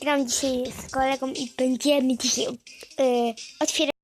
Gram dzisiaj z kolegą i będziemy dzisiaj yy, otwierać.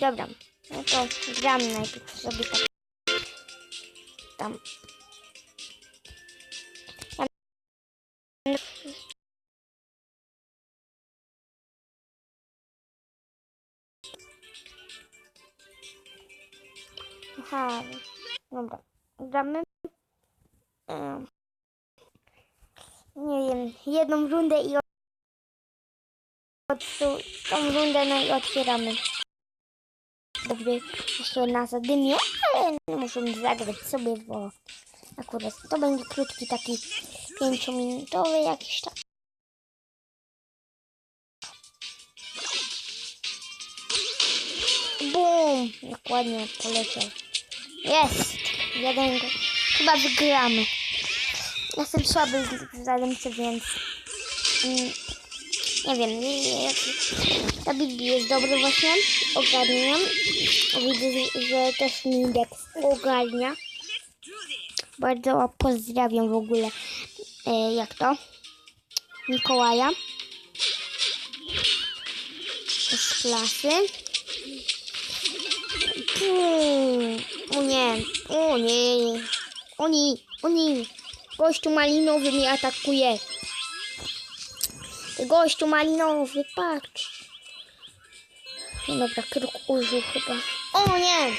Dobra, no to gram najpierw sobie tak. Tam. Tam. Aha, dobra. Gramy. Em, Nie wiem, jedną rundę i od, tą rundę no i otwieramy. Dobry, jeszcze na zadymię, ale możemy zagrać sobie, bo akurat to będzie krótki taki pięciominutowy jakiś tak. Bum! Dokładnie poleciał. Jest! Jeden. go- Chyba wygramy. Jestem słaby w zadymce, więc... mm, Nie wiem, nie, nie, jak... Ta Bibi jest dobry właśnie, ogarniam. Widzę, że- też Midex ogarnia. Bardzo pozdrawiam w ogóle, e, jak to? Mikołaja. Z klasy. Hmm, o nie, o nie, o nie, o nie. Gościu malinowy mnie atakuje. Gościu malinowy, patrz. No dobra, kruk użył chyba. O nie!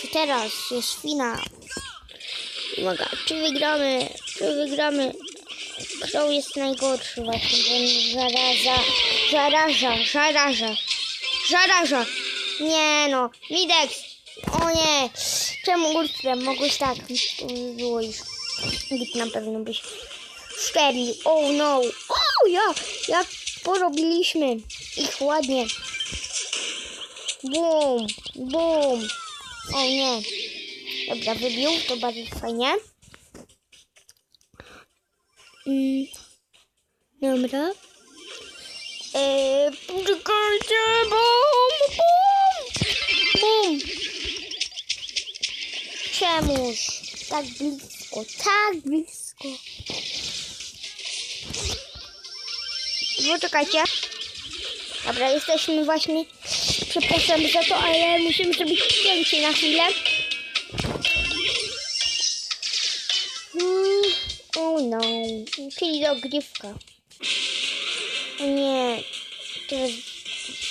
Czy teraz jest finał? Uwaga, czy wygramy? Czy wygramy? Kto jest najgorszy właśnie? Bo on zaraza, zaraża, zaraża, zaraża. Nie no, Midex! O nie! Czemu ultrem? Mogłeś tak, było już. Git na pewno byś szczerli. Oh no! O ja! Jak porobiliśmy ich ładnie. Bum! Bum! O nie! Dobra, wybił, to bardzo fajnie. Mm. Dobra. Eee, poczekajcie, bum! Bum! Bum! Czemuż? Tak blisko, tak blisko. Poczekajcie. Dobra, jesteśmy właśnie. Przepraszam za to, ale musimy zrobić cięcie na chwilę. Mm, Oh no, czyli dogrywka. O nie, to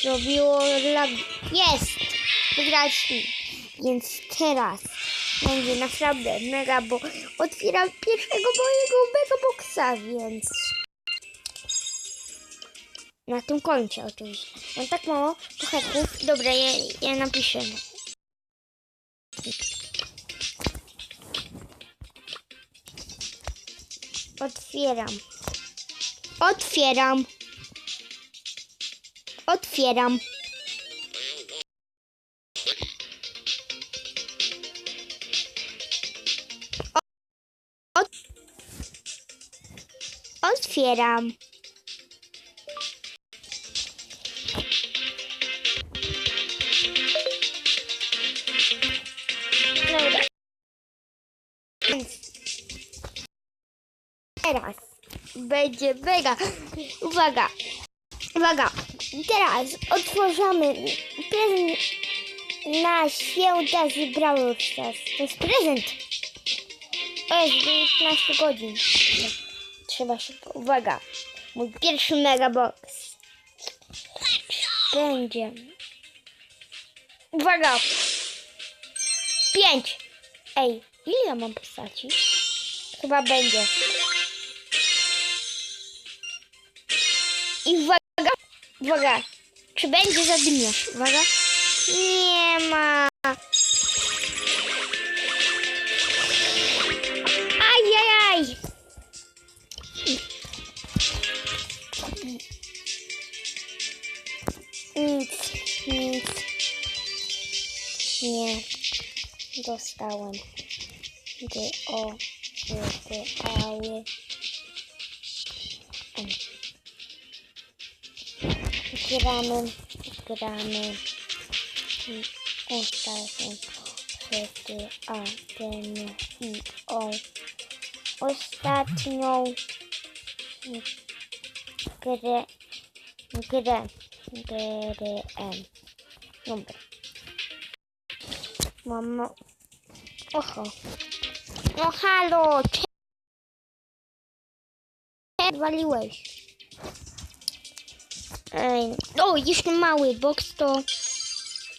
zrobiło lag. Jest! Wygraliśmy. Więc teraz będzie naprawdę mega, bo otwieram pierwszego mojego mega boxa, więc na tym kończę oczywiście. Mam tak mało heków. Dobra, ja, ja napiszę. Otwieram. Otwieram. Otwieram. Ot- Otwieram. Teraz będzie mega. Uwaga. Uwaga. Teraz otworzymy prezent na święta z Brawl. To jest prezent. O, jest 19 godzin. Trzeba szybko. Uwaga. Mój pierwszy megabox. Będzie. Uwaga. Pięć. Ej, ile mam postaci? Chyba będzie. I uwaga, uwaga, czy będzie zadymiarz? Uwaga. Nie ma. Ajajaj. Nic, nic. Nie. Dostałem. D, o, D, D, Gramy, gramy. Ostatnią przedy, a ten i o. Ostatnią grę, grę, grę. Dobra. Mamo. Oho. No halo, waliłeś. Ej, o, jeszcze mały box to...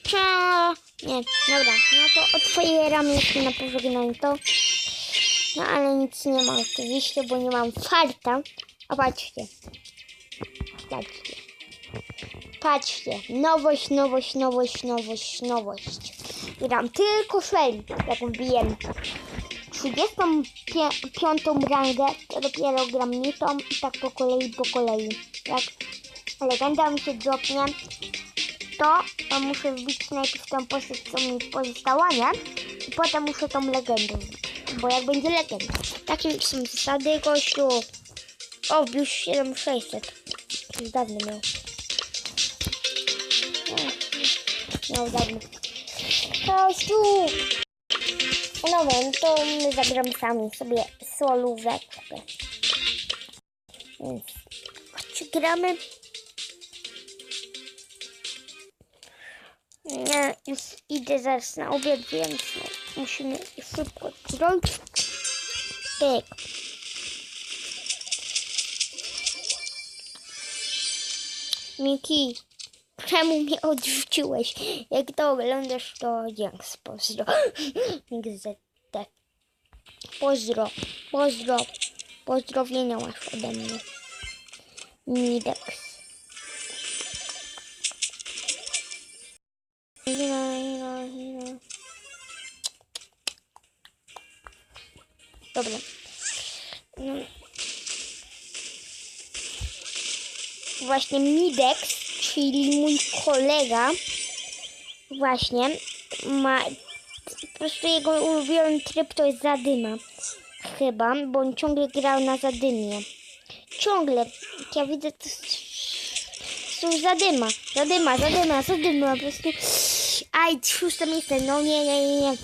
Cia... Nie, dobra, no to otwieram jeszcze na pożegnanie No ale nic nie ma oczywiście, bo nie mam farta. A patrzcie. Patrzcie. Patrzcie. Nowość, nowość, nowość, nowość, nowość. Gram tylko Shelly, jak wbijem 35 rangę, to dopiero gram mitą i tak po kolei, po kolei. Jak legenda mi się dropnie, to, to muszę wbić najpierw tą postać, co mi pozostała, nie? I potem muszę tą legendę. Bo jak będzie legenda. Takie są zasady, gościu. O, wbił 7600. Już dawno miał. Miał dawno. Gościu! No wiem, to my zagramy sami sobie solóweczkę. Więc gramy. Nie, już idę zaraz na obiad, więc musimy szybko zrobić. Tak. Miki, czemu mnie odrzuciłeś? Jak to oglądasz, to dzięki, pozdro. XZT. Pozdro, pozdro, pozdrowienia masz ode mnie. Midex. Właśnie Midex, czyli mój kolega, właśnie ma po prostu jego ulubiony tryb to jest zadyma. Chyba, bo on ciągle grał na zadymie. Ciągle. Ja widzę, to jest zadyma. Zadyma, zadyma, zadyma. Po prostu. Aj, szóste miejsce. No nie, nie, nie, nie.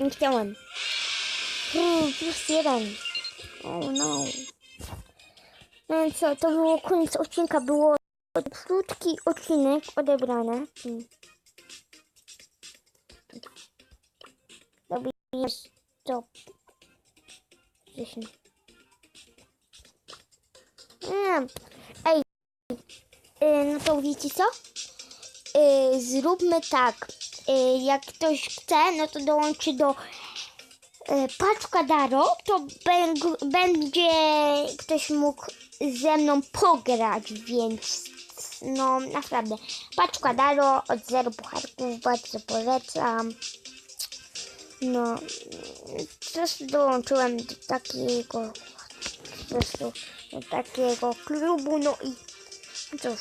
Nie chciałem. Mm, Plus jeden. Oh no. No i co, to było koniec odcinka. Było krótki odcinek odebrany. Hmm. Robię stop. 10. Nie. Ej. Y, no to wiecie co? Y, zróbmy tak. Y, jak ktoś chce, no to dołączy do Paczka Daro, to będzie ktoś mógł ze mną pograć, więc no naprawdę. Paczka Daro od zero pucharków, bardzo polecam. No, też dołączyłem do takiego, po do takiego klubu, no i cóż,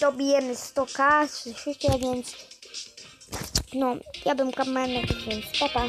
dobijemy 100k, słyszycie, więc no, ja bym kamerę, więc papa.